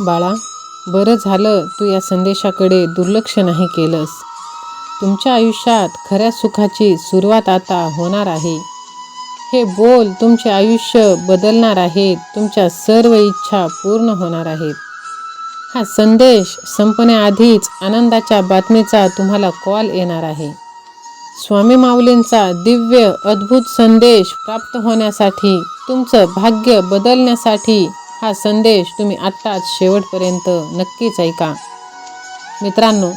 बाळा बरं झालं तू या संदेशाकडे दुर्लक्ष नाही केलंस. तुमच्या आयुष्यात खऱ्या सुखाची सुरुवात आता होणार आहे. हे बोल तुमचे आयुष्य बदलणार आहेत तुमच्या सर्व इच्छा पूर्ण होणार आहेत. हा संदेश संपण्याआधीच आनंदाच्या बातमीचा तुम्हाला कॉल येणार आहे. स्वामी माऊलींचा दिव्य अद्भुत संदेश प्राप्त होण्यासाठी तुमचं भाग्य बदलण्यासाठी हा संदेश तुम्ही आत्ताच शेवटपर्यंत नक्कीच ऐका. मित्रांनो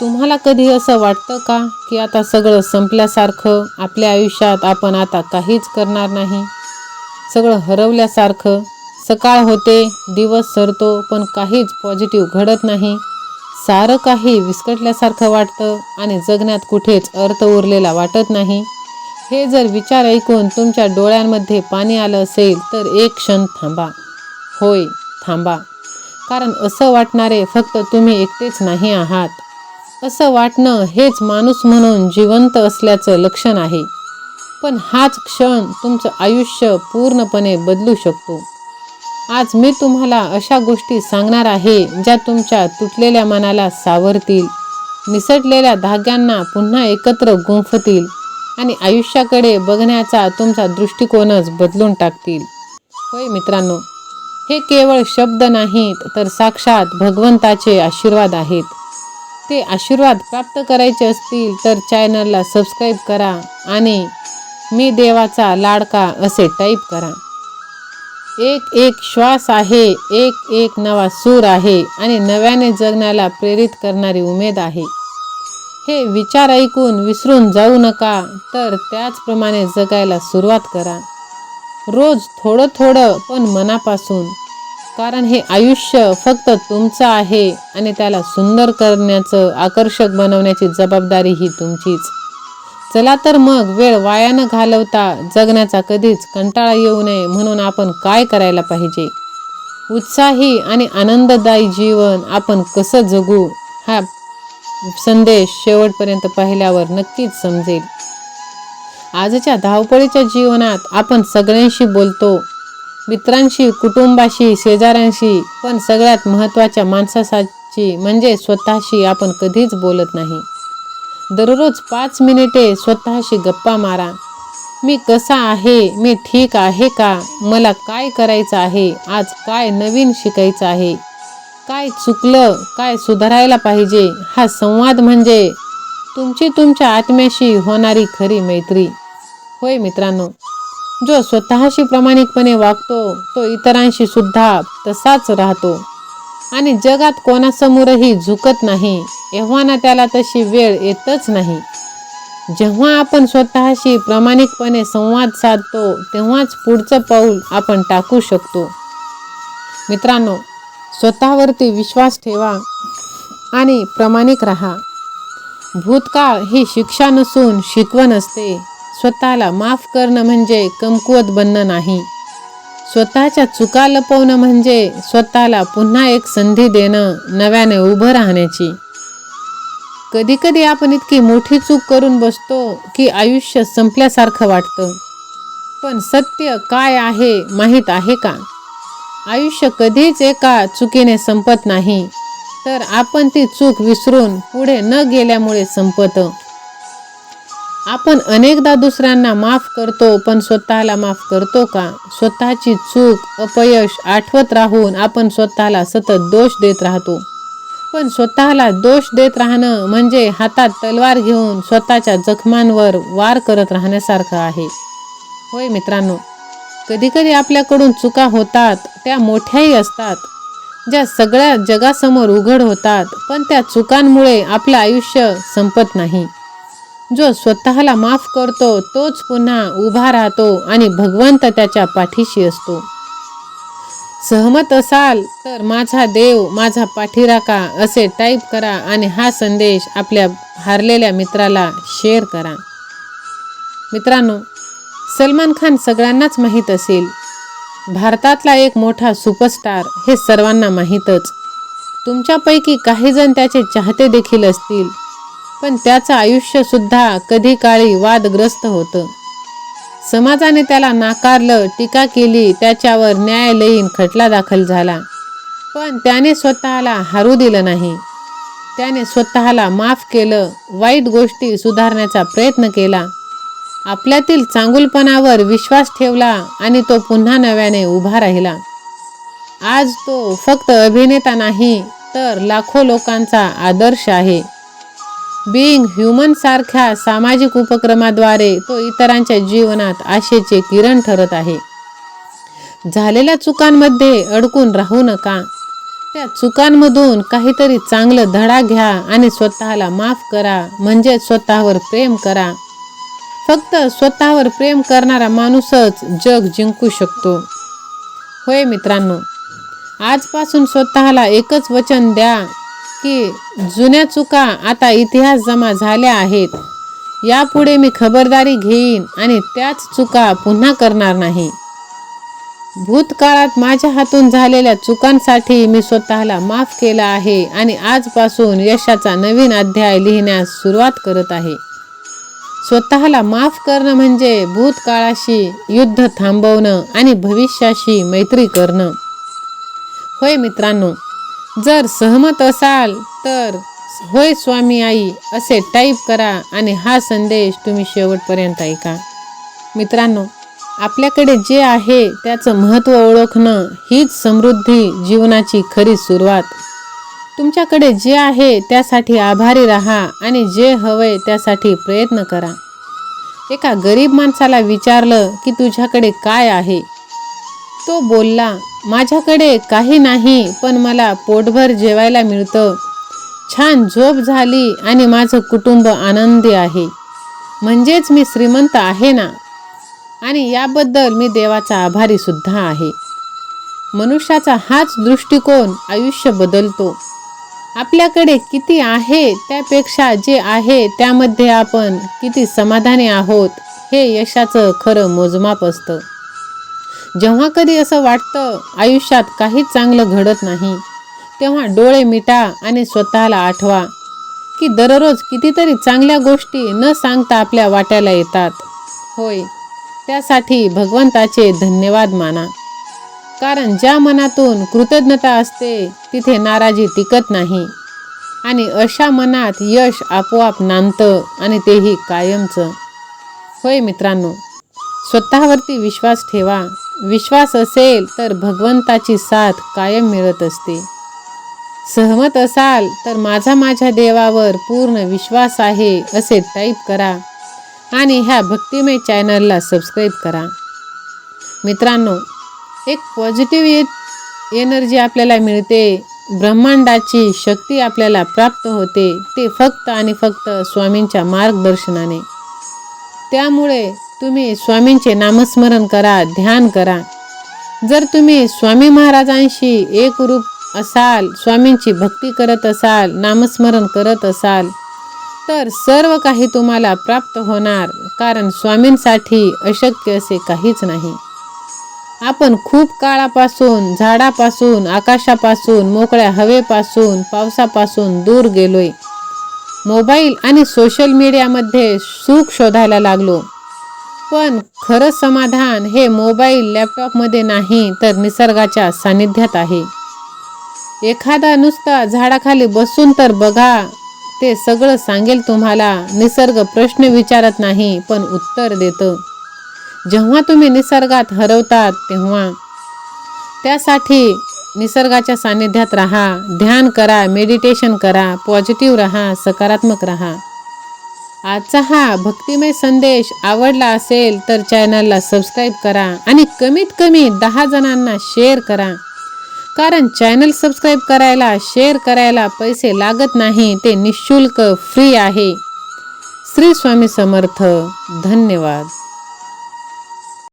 तुम्हाला कधी असं वाटतं का की आता सगळं संपल्यासारखं आपल्या आयुष्यात आपण आता काहीच करणार नाही? सगळं हरवल्यासारखं सकाळ होते दिवस सरतो पण काहीच पॉझिटिव्ह घडत नाही. सारं काही विस्कटल्यासारखं वाटतं आणि जगण्यात कुठेच अर्थ उरलेला वाटत नाही. हे जर विचार ऐकून तुमच्या डोळ्यांमध्ये पाणी आलं असेल तर एक क्षण थांबा. होय थांबा. कारण असं वाटणारे फक्त तुम्ही एकटेच नाही आहात. असं वाटणं हेच माणूस म्हणून जिवंत असल्याचं लक्षण आहे. पण हाच क्षण तुमचं आयुष्य पूर्णपणे बदलू शकतो. आज मी तुम्हाला अशा गोष्टी सांगणार आहे ज्या तुमच्या तुटलेल्या मनाला सावरतील निसटलेल्या धाग्यांना पुन्हा एकत्र गुंफतील. आणि आयुष्याकडे बघण्याचा तुमचा दृष्टिकोनच बदलून टाकतील. होय मित्रांनो हे केवळ शब्द नाहीत तर साक्षात भगवंताचे आशीर्वाद आहेत. ते आशीर्वाद प्राप्त करायचे असतील तर चॅनलला सबस्क्राईब करा आणि मी देवाचा लाडका असे टाईप करा. एक एक श्वास आहे एक एक नवा सूर आहे आणि नव्याने जगण्याला प्रेरित करणारी उमेद आहे. हे विचार ऐकून विसरून जाऊ नका तर त्याचप्रमाणे जगायला सुरुवात करा. रोज थोडं थोडं पण मनापासून. कारण हे आयुष्य फक्त तुमचं आहे आणि त्याला सुंदर करण्याचं आकर्षक बनवण्याची जबाबदारी ही तुमचीच. चला तर मग वेळ वाया न घालवता जगण्याचा कधीच कंटाळा येऊ नये म्हणून आपण काय करायला पाहिजे? उत्साही आणि आनंददायी जीवन आपण कसं जगू? हा संदेश शेवटपर्यंत पाहिल्यावर नक्कीच समजेल. आजच्या धावपळीच्या जीवनात आपण सगळ्यांशी बोलतो मित्रांशी कुटुंबाशी शेजाऱ्यांशी पण सगळ्यात महत्त्वाच्या माणसासाठी म्हणजे स्वतःशी आपण कधीच बोलत नाही. दररोज पाच मिनिटे स्वतःशी गप्पा मारा. मी कसा आहे? मी ठीक आहे का? मला काय करायचं आहे? आज काय नवीन शिकायचं आहे? काय चुकलं काय सुधारायला पाहिजे हा संवाद म्हणजे तुमची तुमच्या आत्म्याशी होणारी खरी मैत्री. होय मित्रांनो जो स्वतःशी प्रामाणिकपणे वागतो तो इतरांशी सुद्धा तसाच राहतो. आणि जगात कोणासमोरही झुकत नाही एव्हाना त्याला तशी वेळ येतच नाही. जेव्हा आपण स्वतःशी प्रामाणिकपणे संवाद साधतो तेव्हाच पुढचं पाऊल आपण टाकू शकतो. मित्रांनो स्वतःवरती विश्वास ठेवा आणि प्रामाणिक राहा. भूतकाळ ही शिक्षा नसून शिकवण असते स्वतःला माफ करणं म्हणजे कमकुवत बनणं नाही. स्वतःच्या चुका लपवणं म्हणजे स्वतःला पुन्हा एक संधी देणं नव्याने उभं राहण्याची. कधीकधी आपण इतकी मोठी चूक करून बसतो की आयुष्य संपल्यासारखं वाटतं. पण सत्य काय आहे माहीत आहे का? आयुष्य कधीच एका चुकीने संपत नाही. तर आपण ती चूक विसरून पुढे न गेल्यामुळे संपतं. आपण अनेकदा दुसऱ्यांना माफ करतो पण स्वतःला माफ करतो का? स्वतःची चूक अपयश आठवत राहून आपण स्वतःला सतत दोष देत राहतो. पण स्वतःला दोष देत राहणं म्हणजे हातात तलवार घेऊन स्वतःच्या जखमांवर वार करत राहण्यासारखं आहे. होय मित्रांनो कधीकधी आपल्याकडून चुका होतात त्या मोठ्याही असतात. ज्या सगळ्या जगासमोर उघड होतात पण त्या चुकांमुळे आपलं आयुष्य संपत नाही. जो स्वतःला माफ करतो तोच पुन्हा उभा राहतो आणि भगवंत त्याच्या पाठीशी असतो. सहमत असाल तर माझा देव माझा पाठीराका असे टाईप करा आणि हा संदेश आपल्या हारलेल्या मित्राला शेअर करा. मित्रांनो सलमान खान सगळ्यांनाच माहीत असेल. भारतातला एक मोठा सुपरस्टार हे सर्वांना माहीतच. तुमच्यापैकी काही जण त्याचे चाहते देखील असतील. पण त्याचं आयुष्यसुद्धा कधी काळी वादग्रस्त होतं. समाजाने त्याला नाकारलं टीका केली त्याच्यावर न्यायालयीन खटला दाखल झाला. पण त्याने स्वतःला हारू दिलं नाही. त्याने स्वतःला माफ केलं वाईट गोष्टी सुधारण्याचा प्रयत्न केला. आपल्यातील चांगुलपणावर विश्वास ठेवला आणि तो पुन्हा नव्याने उभा राहिला. आज तो फक्त अभिनेता नाही तर लाखो लोकांचा आदर्श आहे. बिईंग ह्युमन सारख्या सामाजिक उपक्रमाद्वारे तो इतरांच्या जीवनात आशेचे किरण ठरत आहे. झालेल्या चुकांमध्ये अडकून राहू नका. त्या चुकांमधून काहीतरी चांगलं धडा घ्या आणि स्वतःला माफ करा म्हणजे स्वतःवर प्रेम करा. फक्त स्वतःवर प्रेम करणारा माणूसच जग जिंकू शकतो. होय मित्रांनो आजपासून स्वतःला एकच वचन द्या की जुन्या चुका आता इतिहास जमा झाल्या आहेत. यापुढे मी खबरदारी घेईन आणि त्याच चुका पुन्हा करणार नाही. भूतकाळात माझ्या हातून झालेल्या चुकांसाठी मी स्वतःला माफ केला आहे आणि आजपासून यशाचा नवीन अध्याय लिहिण्यास सुरुवात करत आहे. स्वतःला माफ करणं म्हणजे भूतकाळाशी युद्ध थांबवणं आणि भविष्याशी मैत्री करणं. होय मित्रांनो जर सहमत असाल तर होय स्वामी आई असे टाईप करा आणि हा संदेश तुम्ही शेवटपर्यंत ऐका. मित्रांनो आपल्याकडे जे आहे त्याचं महत्त्व ओळखणं हीच समृद्धी जीवनाची खरी सुरुवात. तुमच्याकडे जे आहे त्यासाठी आभारी राहा आणि जे हवंय त्यासाठी प्रयत्न करा. एका गरीब माणसाला विचारलं की तुझ्याकडे काय आहे? तो बोलला माझ्याकडे काही नाही पण मला पोटभर जेवायला मिळतं. छान झोप झाली आणि माझं कुटुंब आनंदी आहे. म्हणजेच मी श्रीमंत आहे ना? आणि याबद्दल मी देवाचा आभारी सुद्धा आहे. मनुष्याचा हाच दृष्टिकोन आयुष्य बदलतो. आपल्याकडे किती आहे त्यापेक्षा जे आहे त्यामध्ये आपण किती समाधानी आहोत हे यशाचं खरं मोजमाप असतं. जेव्हा कधी असं वाटतं आयुष्यात काहीच चांगलं घडत नाही तेव्हा डोळे मिटा आणि स्वतःला आठवा की दररोज कितीतरी चांगल्या गोष्टी न सांगता आपल्या वाट्याला येतात. होय त्यासाठी भगवंताचे धन्यवाद माना. कारण ज्या मनातून कृतज्ञता असते तिथे नाराजी टिकत नाही. आणि अशा मनात यश आपोआप नांदतं आणि तेही कायमचं. होय मित्रांनो स्वतःवरती विश्वास ठेवा. विश्वास असेल तर भगवंताची साथ कायम मिळत असते. सहमत असाल तर माझा माझ्या देवावर पूर्ण विश्वास आहे असे टाईप करा. आणि ह्या भक्तिमय चॅनलला सबस्क्राईब करा. मित्रांनो एक पॉझिटिव्ह एनर्जी आपल्याला मिळते. ब्रह्मांडाची शक्ती आपल्याला प्राप्त होते. ते फक्त आणि फक्त स्वामींच्या मार्गदर्शनाने. त्यामुळे तुम्ही स्वामींचे नामस्मरण करा ध्यान करा. जर तुम्ही स्वामी महाराजांशी एकरूप असाल स्वामींची भक्ती करत असाल नामस्मरण करत असाल तर सर्व काही तुम्हाला प्राप्त होणार. कारण स्वामींसाठी अशक्य असे काहीच नाही. आपण खूप काळापासून झाडापासून आकाशापासून मोकळ्या हवेपासून पावसापासून दूर गेलोय. मोबाईल आणि सोशल मीडियामध्ये सुख शोधायला लागलो. पण खरं समाधान हे मोबाईल लॅपटॉपमध्ये नाही तर निसर्गाच्या सानिध्यात आहे. एखादा नुसता झाडाखाली बसून तर बघा ते सगळं सांगेल तुम्हाला. निसर्ग प्रश्न विचारत नाही पण उत्तर देतं. जेव्हा तुम्ही निसर्गात हरवतात तेव्हा त्यासाठी निसर्गाच्या सान्निध्यात राहा ध्यान करा मेडिटेशन करा पॉझिटिव्ह राहा सकारात्मक राहा. आजचा हा भक्तिमय संदेश आवडला असेल तर चॅनलला सबस्क्राईब करा आणि कमीत कमी दहा जणांना शेअर करा. कारण चॅनल सबस्क्राईब करायला शेअर करायला पैसे लागत नाही ते निशुल्क फ्री आहे. श्री स्वामी समर्थ धन्यवाद.